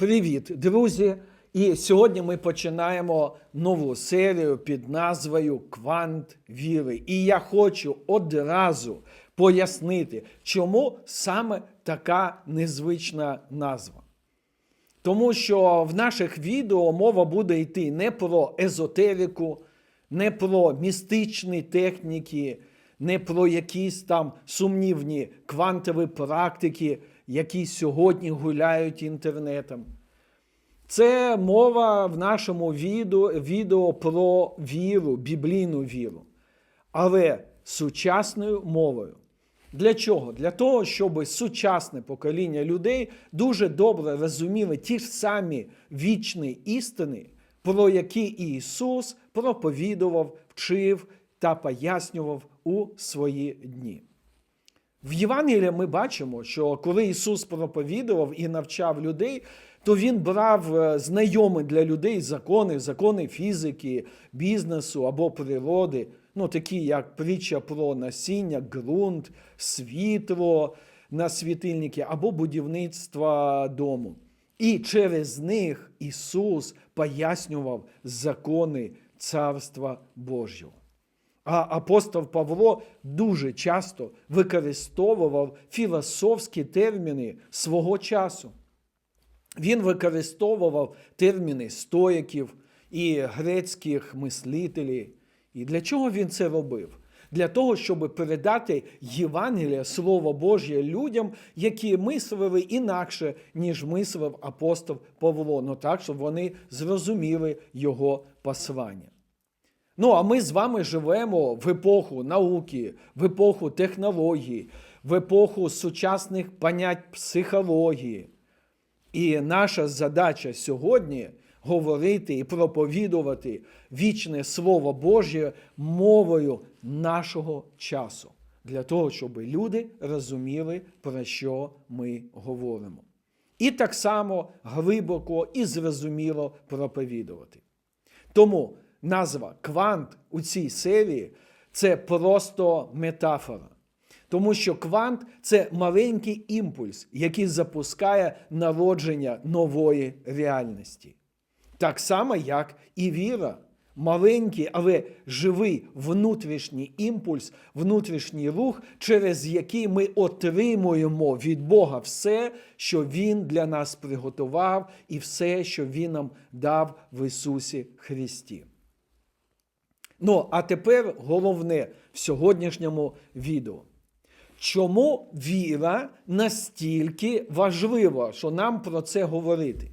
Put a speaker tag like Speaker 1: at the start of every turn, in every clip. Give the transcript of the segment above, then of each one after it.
Speaker 1: Привіт, друзі! І сьогодні ми починаємо нову серію під назвою Квант віри. І я хочу одразу пояснити, чому саме така незвична назва. Тому що в наших відео мова буде йти не про езотерику, не про містичні техніки, не про якісь там сумнівні квантові практики, які сьогодні гуляють інтернетом. Це мова в нашому відео, відео про віру, біблійну віру, але сучасною мовою. Для чого? Для того, щоб сучасне покоління людей дуже добре розуміли ті ж самі вічні істини, про які Ісус проповідував, вчив та пояснював у свої дні. В Євангелії ми бачимо, що коли Ісус проповідував і навчав людей, то Він брав е, знайомі для людей закони, закони фізики, бізнесу або природи, ну такі як притча про насіння, ґрунт, світло на світильники або будівництво дому. І через них Ісус пояснював закони Царства Божого. А апостол Павло дуже часто використовував філософські терміни свого часу. Він використовував терміни стоїків і грецьких мислителів. І для чого він це робив? Для того, щоб передати Євангелія, Слово Божє людям, які мислили інакше, ніж мислив апостол Павло, ну так, щоб вони зрозуміли його послання. Ну, а ми з вами живемо в епоху науки, в епоху технології, в епоху сучасних понять психології. І наша задача сьогодні говорити і проповідувати вічне Слово Божє мовою нашого часу, для того, щоб люди розуміли, про що ми говоримо. І так само глибоко і зрозуміло проповідувати. Тому назва квант у цій серії це просто метафора. Тому що квант це маленький імпульс, який запускає народження нової реальності. Так само, як і віра. Маленький, але живий внутрішній імпульс, внутрішній рух, через який ми отримуємо від Бога все, що Він для нас приготував, і все, що Він нам дав в Ісусі Христі. Ну, а тепер головне в сьогоднішньому відео. Чому віра настільки важлива, що нам про це говорити?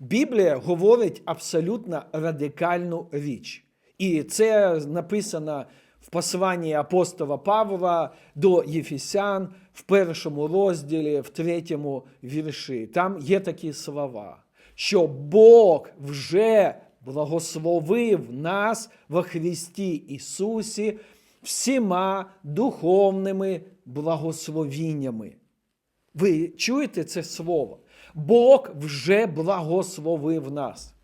Speaker 1: Біблія говорить абсолютно радикальну річ. І це написано в посланні апостола Павла до Єфесян в першому розділі, в третьому вірші. Там є такі слова, що Бог вже благословив нас во Христі Ісусі всіма духовними благословіннями. Ви чуєте це слово? Бог вже благословив нас.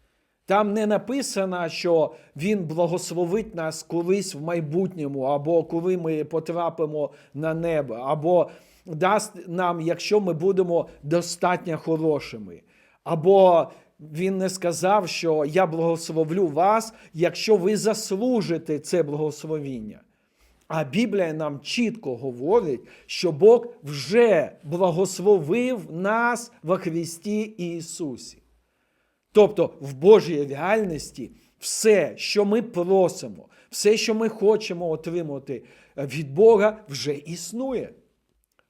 Speaker 1: Там не написано, що Він благословить нас колись в майбутньому, або коли ми потрапимо на небо, або дасть нам, якщо ми будемо достатньо хорошими. Або він не сказав, що я благословлю вас, якщо ви заслужите це благословіння. А Біблія нам чітко говорить, що Бог вже благословив нас во Христі Ісусі. Тобто в Божій реальності все, що ми просимо, все, що ми хочемо отримати від Бога, вже існує.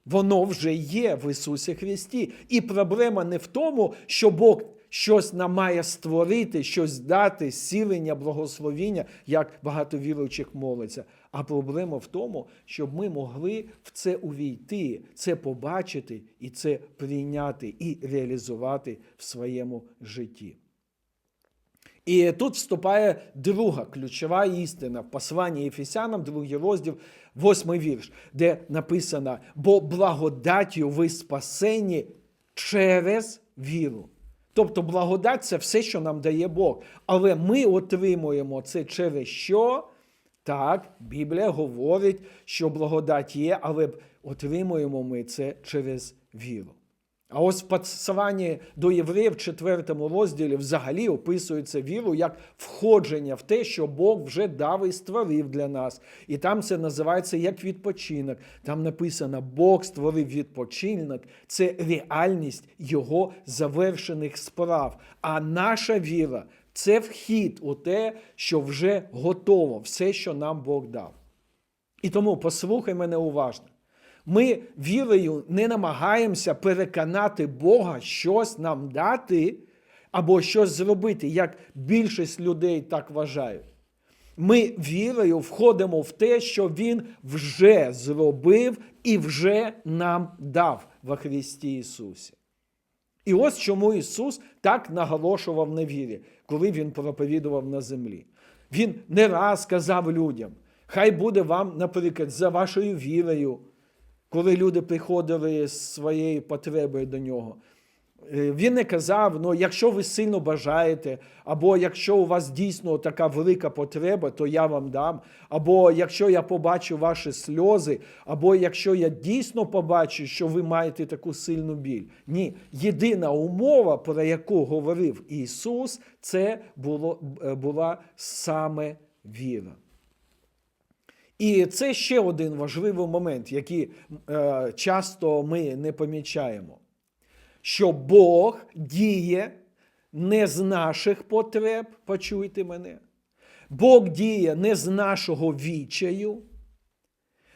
Speaker 1: Воно вже є в Ісусі Христі. І проблема не в тому, що Бог щось нам має створити, щось дати, сілення, благословіння, як багато віруючих молиться. А проблема в тому, щоб ми могли в це увійти, це побачити і це прийняти і реалізувати в своєму житті. І тут вступає друга ключова істина в посланні Ефесянам, другий розділ, восьмий вірш, де написано: бо благодаттю ви спасені через віру. Тобто благодать це все, що нам дає Бог. Але ми отримуємо це через що? Так, Біблія говорить, що благодать є, але отримуємо ми це через віру. А ось в посланні до євреїв в 4 розділі взагалі описується віру як входження в те, що Бог вже дав і створив для нас. І там це називається як відпочинок. Там написано, Бог створив відпочинок, це реальність Його завершених справ. А наша віра це вхід у те, що вже готово, все, що нам Бог дав. І тому послухай мене уважно. Ми вірою не намагаємося переконати Бога щось нам дати або щось зробити, як більшість людей так вважають. Ми вірою входимо в те, що Він вже зробив і вже нам дав во Христі Ісусі. І ось чому Ісус так наголошував на вірі, коли Він проповідував на землі. Він не раз казав людям, хай буде вам, наприклад, за вашою вірою, коли люди приходили з своєю потребою до нього. Е, Він не казав, ну, якщо ви сильно бажаєте, або якщо у вас дійсно така велика потреба, то я вам дам. Або якщо я побачу ваші сльози, або якщо я дійсно побачу, що ви маєте таку сильну біль. Ні, єдина умова, про яку говорив Ісус, це було, е, була саме віра. І це ще один важливий момент, який е, часто ми не помічаємо що Бог діє не з наших потреб, почуйте мене. Бог діє не з нашого вічаю,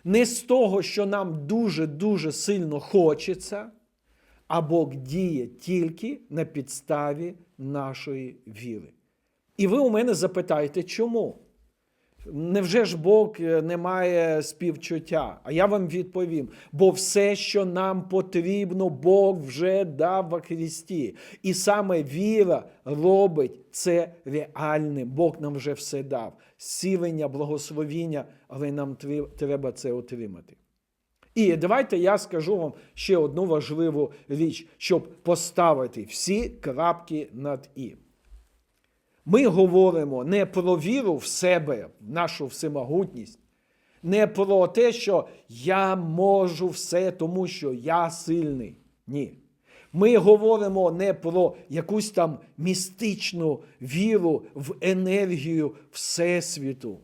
Speaker 1: не з того, що нам дуже-дуже сильно хочеться, а Бог діє тільки на підставі нашої віри. І ви у мене запитаєте, чому? Невже ж Бог е, не має співчуття? А я вам відповім: бо все, що нам потрібно, Бог вже дав во Христі. І саме віра робить це реальним. Бог нам вже все дав. Сілення, благословіння, але нам треба це отримати. І давайте я скажу вам ще одну важливу річ, щоб поставити всі крапки над і. Ми говоримо не про віру в себе, нашу всемогутність, не про те, що я можу все, тому що я сильний. Ні. Ми говоримо не про якусь там містичну віру в енергію Всесвіту.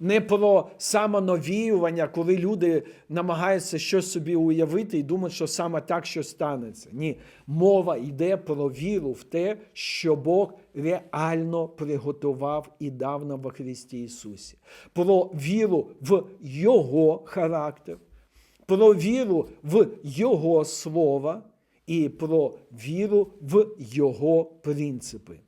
Speaker 1: Не про самоновіювання, коли люди намагаються щось собі уявити і думають, що саме так що станеться. Ні, мова йде про віру в те, що Бог реально приготував і дав нам во Христі Ісусі. Про віру в Його характер, про віру в Його Слово і про віру в Його принципи.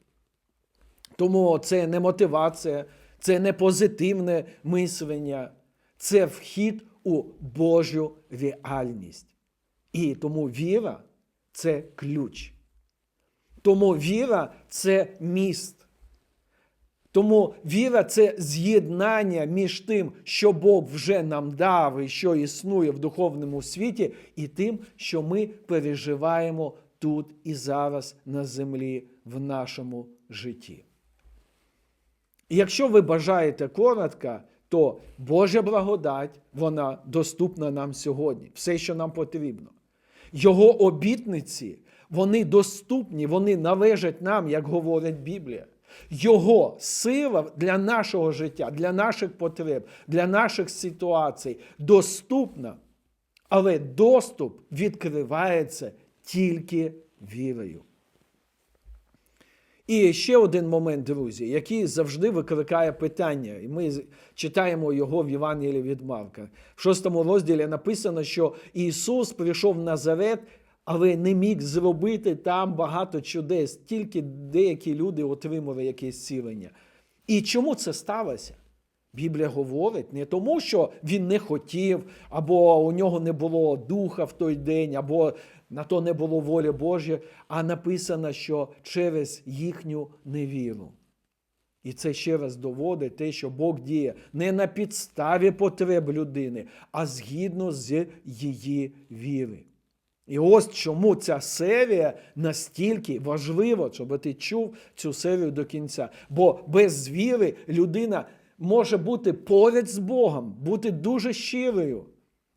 Speaker 1: Тому це не мотивація. Це не позитивне мислення, це вхід у Божу реальність. І тому віра це ключ. Тому віра це міст. Тому віра це з'єднання між тим, що Бог вже нам дав і що існує в духовному світі, і тим, що ми переживаємо тут і зараз на землі в нашому житті. Якщо ви бажаєте коротко, то Божа благодать, вона доступна нам сьогодні, все, що нам потрібно. Його обітниці, вони доступні, вони належать нам, як говорить Біблія. Його сила для нашого життя, для наших потреб, для наших ситуацій доступна, але доступ відкривається тільки вірою. І ще один момент, друзі, який завжди викликає питання, і ми читаємо його в Євангелії від Марка. В шостому розділі написано, що Ісус прийшов в Назарет, але не міг зробити там багато чудес, тільки деякі люди отримали якесь цілення. І чому це сталося? Біблія говорить не тому, що він не хотів, або у нього не було духа в той день, або на то не було волі Божої, а написано, що через їхню невіру. І це ще раз доводить те, що Бог діє не на підставі потреб людини, а згідно з її віри. І ось чому ця серія настільки важлива, щоб ти чув цю серію до кінця. Бо без віри людина може бути поряд з Богом, бути дуже щирою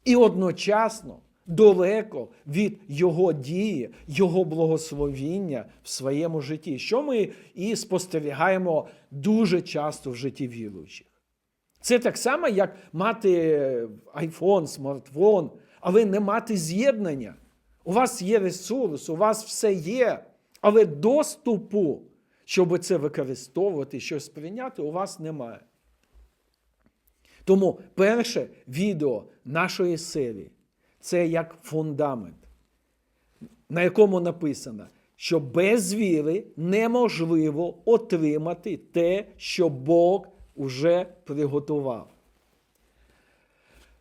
Speaker 1: і одночасно далеко від Його дії, Його благословіння в своєму житті, що ми і спостерігаємо дуже часто в житті віруючих. Це так само, як мати айфон, смартфон, але не мати з'єднання. У вас є ресурс, у вас все є, але доступу, щоб це використовувати, щось прийняти, у вас немає. Тому перше відео нашої серії це як фундамент, на якому написано, що без віри неможливо отримати те, що Бог уже приготував.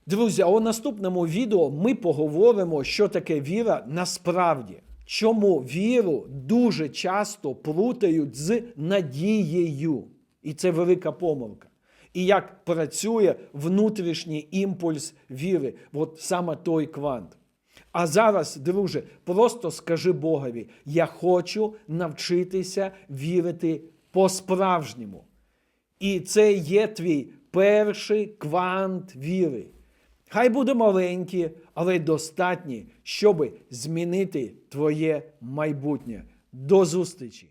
Speaker 1: Друзі, а у наступному відео ми поговоримо, що таке віра насправді. Чому віру дуже часто плутають з надією. І це велика помилка. І як працює внутрішній імпульс віри, от саме той квант. А зараз, друже, просто скажи Богові: я хочу навчитися вірити по-справжньому. І це є твій перший квант віри. Хай буде маленький, але достатній, щоб змінити твоє майбутнє. До зустрічі!